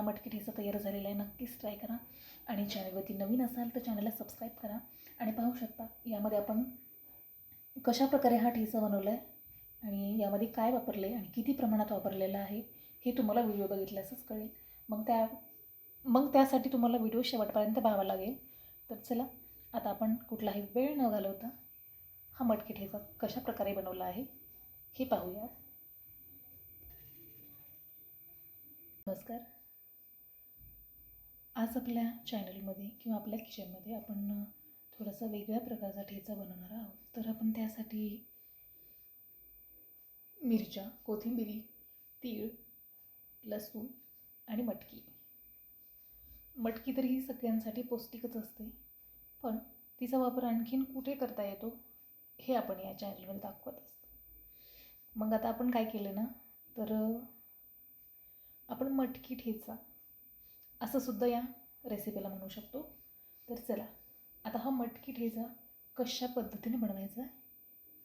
आपला मटकी ठेचा तयार झालेला आहे नक्कीच ट्राय करा. आणि चॅनलवरती नवीन असाल तर चॅनलला सबस्क्राईब करा. आणि पाहू शकता यामध्ये आपण कशा प्रकारे हा ठेचा बनवला आहे आणि यामध्ये काय वापरले आणि किती प्रमाणात वापरलेलं आहे हे तुम्हाला व्हिडिओ बघितल्यासच कळेल. मग त्या मग त्यासाठी तुम्हाला व्हिडिओ शेवटपर्यंत पाहावा लागेल. तर चला आता आपण कुठलाही वेळ न घालवता हा मटकी ठेचा कशा प्रकारे बनवला आहे हे पाहूया. नमस्कार. आज आपल्या चॅनलमध्ये किंवा आपल्या किचनमध्ये आपण थोडासा वेगळ्या प्रकारचा ठेचा बनवणार आहोत. तर आपण त्यासाठी मिरच्या कोथिंबिरी तीळ लसूण आणि मटकी. मटकी तर ही सगळ्यांसाठी पौष्टिकच असते पण तिचा वापर आणखीन कुठे करता येतो हे आपण या चॅनलमध्ये दाखवत असतो. मग आता आपण काय केलं ना तर आपण मटकी ठेचा असं सुद्धा या रेसिपीला म्हणू शकतो. तर चला आता हा मटकी ठेचा कशा पद्धतीने बनवायचा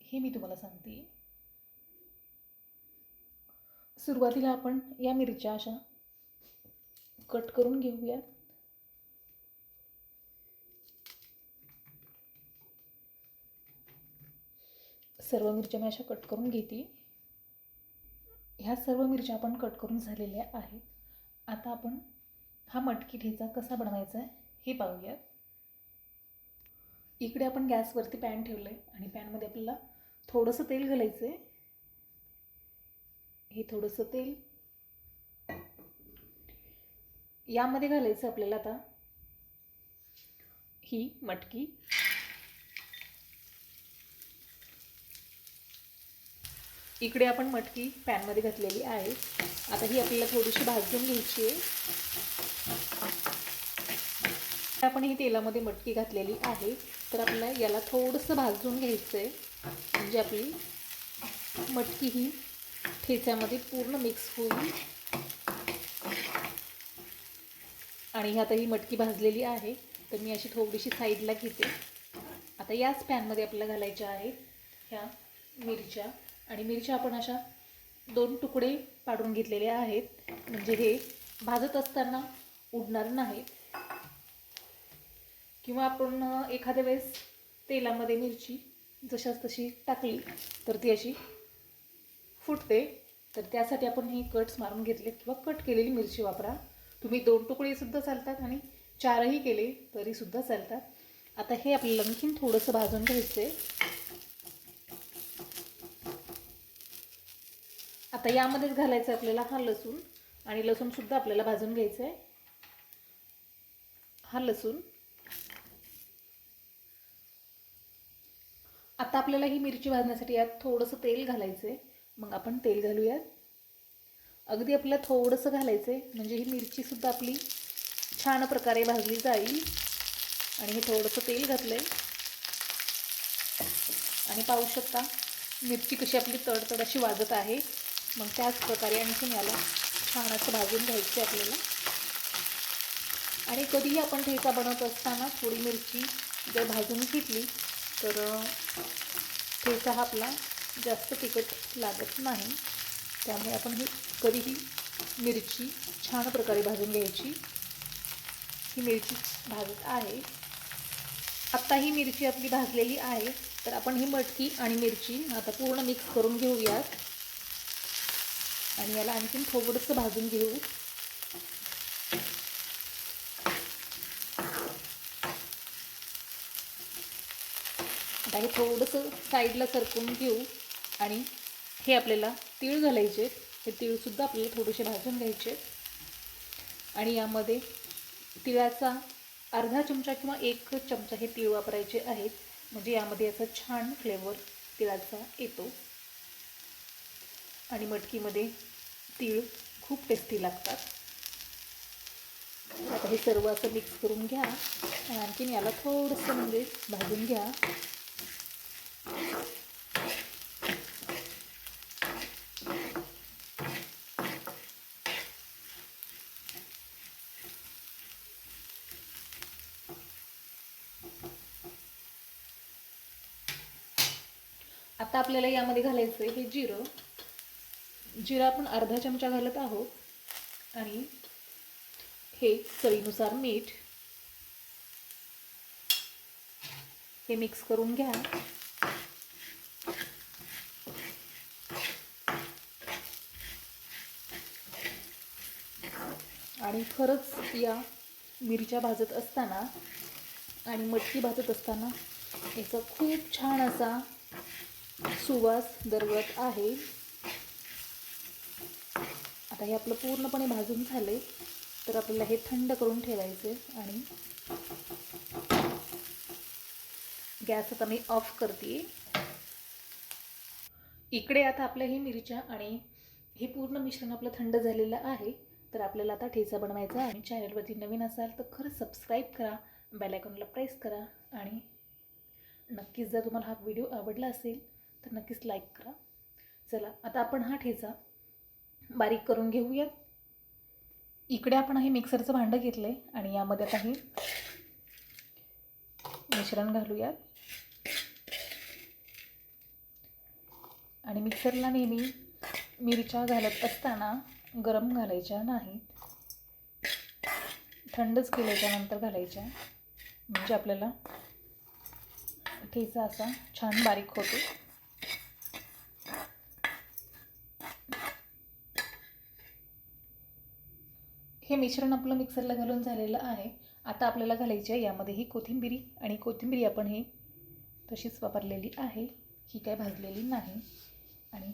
हे मी तुम्हाला सांगते. सुरुवातीला आपण या मिरच्या अशा कट करून घेऊयात. सर्व मिरच्या मी अशा कट करून घेते. ह्या सर्व मिरच्या आपण कट करून झालेल्या आहेत. आता आपण हा मटकी ठेचा कसा बनवायचा आहे हे पाहूया इकडे आपण गॅसवरती पॅन ठेवलं आहे आणि पॅनमध्ये आपल्याला थोडंसं तेल घालायचं आहे हे थोडंसं तेल. यामध्ये घालायचं आपल्याला आता ही मटकी. इकडे आपण मटकी पॅनमध्ये घातलेली आहे. आता ही आपल्याला थोडीशी भाजून घ्यायची आहे. आपण ही तेलामध्ये मटकी घातलेली आहे. तर आपल्याला याला थोडंसं भाजून घ्यायचं आहे म्हणजे आपली मटकी ही ठेच्यामध्ये पूर्ण मिक्स होईल. आणि आता ही मटकी भाजलेली आहे. तर मी अशी थोडीशी साईडला घेते. आता याच पॅनमध्ये आपल्याला घालायच्या आहेत ह्या मिरच्या. आणि मिरच्या आपण अशा दोन तुकडे पाडून घेतलेले आहेत. म्हणजे हे भाजत असताना उडणार नाहीत किंवा आपण एखाद्या वेळेस तेलामध्ये मिरची जशाच तशी टाकली तर ती अशी फुटते. तर त्यासाठी आपण हे कट्स मारून घेतले किंवा कट केलेली मिरची वापरा. तुम्ही दोन तुकडेसुद्धा चालतात आणि चारही केले तरीसुद्धा चालतात. आता हे आपल्याला आणखीन थोडंसं भाजून घ्यायचं आहे आता यामध्येच घालायचं आपल्याला हा लसूण आणि लसूणसुद्धा आपल्याला भाजून घ्यायचं आहे हा लसूण आता आपल्याला ही मिरची भाजण्यासाठी यात थोडंसं तेल घालायचं आहे मग आपण तेल घालूयात. अगदी आपल्याला थोडंसं घालायचं आहे म्हणजे ही मिरचीसुद्धा आपली छान प्रकारे भाजली जाईल. आणि हे थोडंसं तेल घातलं आहे आणि पाहू शकता मिरची कशी आपली तडतड अशी वाजत आहे. मग त्याच प्रकारे आणखीन याला छान असं भाजून घ्यायचं आहे आपल्याला. आणि कधीही आपण ठेचा बनवत असताना थोडी मिरची जर भाजून घेतली तर ठेचा हा आपला जास्त तिखट लागत नाही. त्यामुळे आपण ही कधीही मिरची छान प्रकारे भाजून घ्यायची. ही मिरची भाजत आहे. आत्ता ही मिरची आपली भाजलेली आहे. तर आपण ही मटकी आणि मिरची आता पूर्ण मिक्स करून घेऊयात. आणि याला आणखीन थोडंसं भाजून घेऊ. आता हे थोडंसं साईडला सरकून घेऊ आणि हे आपल्याला तीळ घालायचे हे तीळसुद्धा आपल्याला थोडेसे भाजून घ्यायचे आणि यामध्ये तिळाचा अर्धा चमचा किंवा एक चमचा हे तीळ वापरायचे आहेत. म्हणजे यामध्ये याचा छान फ्लेवर तिळाचा येतो. आणि मटकीमध्ये तीळ खूप टेस्टी लागतात. आता हे सर्व असं मिक्स करून घ्या. आणि आणखीन याला थोडंसं म्हणजे भाजून घ्या. आता आपल्याला यामध्ये घालायचं आहे हे जिरं. जिरा आपण अर्धा चमचा घालत आहोत. आणि हे चवीनुसार मीठ. हे मिक्स करून घ्या. आणि खरंच या मिरच्या भाजत असताना आणि मटकी भाजत असताना याचा खूप छान असा सुवास दरवत आहे. आता हे आपलं पूर्णपणे भाजून झाले तर आपल्याला हे थंड करून ठेवायचे आणि गॅस आता मी ऑफ करते. इकडे आता आपल्या ही मिरच्या आणि हे पूर्ण मिश्रण आपलं थंड झालेलं आहे. तर आपल्याला आता ठेचा बनवायचा आहे. चॅनलवरती नवीन असाल तर खरं सबस्क्राईब करा. बेलायकॉनला प्रेस करा. आणि नक्कीच जर तुम्हाला हा व्हिडिओ आवडला असेल तर नक्कीच लाईक करा. चला आता आपण हा ठेचा बारीक करून घेऊयात. इकडे आपण हे मिक्सरचं भांडं घेतलं आहे आणि यामध्ये आता हे मिश्रण घालूयात. आणि मिक्सरला नेहमी मिरच्या घालत असताना गरम घालायच्या नाहीत. थंडच केल्याच्यानंतर घालायच्या. म्हणजे आपल्याला ठेचा असा छान बारीक होतो. हे मिश्रण आपलं मिक्सरला घालून झालेलं आहे. आता आपल्याला घालायची आहे यामध्ये ही कोथिंबिरी आणि कोथिंबिरी आपण ही तशीच वापरलेली आहे. ही काय भाजलेली नाही. आणि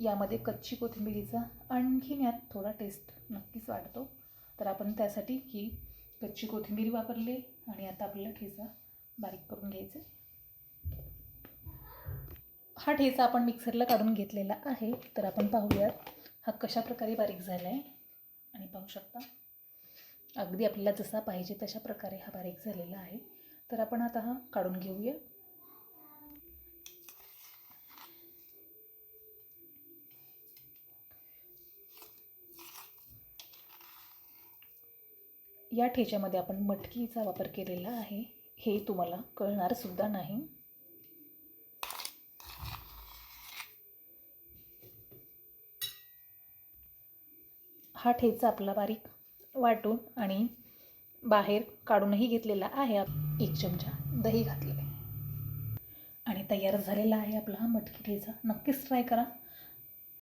यामध्ये कच्ची कोथिंबिरीचा आणखीन यात थोडा टेस्ट नक्कीच वाढतो. तर आपण त्यासाठी ही कच्ची कोथिंबीर वापरली आणि आता आपल्याला ठेचा बारीक करून घ्यायचा आहे. हा ठेचा आपण मिक्सरला काढून घेतलेला आहे. तर आपण पाहूयात हा कशा प्रकारे बारीक झाला आहे आणि पाहू शकता अगदी आपल्याला जसा पाहिजे तशा प्रकारे हा बारीक झालेला आहे. तर आपण आता हा काढून घेऊया. या ठेच्यामध्ये आपण मटकीचा वापर केलेला आहे. हे तुम्हाला कळणारसुद्धा नाही. हा ठेचा आपला बारीक वाटून आणि बाहेर काढूनही घेतलेला आहे. एक चमचा दही घातले आणि तयार झालेला आहे आपला हा मटकी ठेचा. नक्कीच ट्राय करा.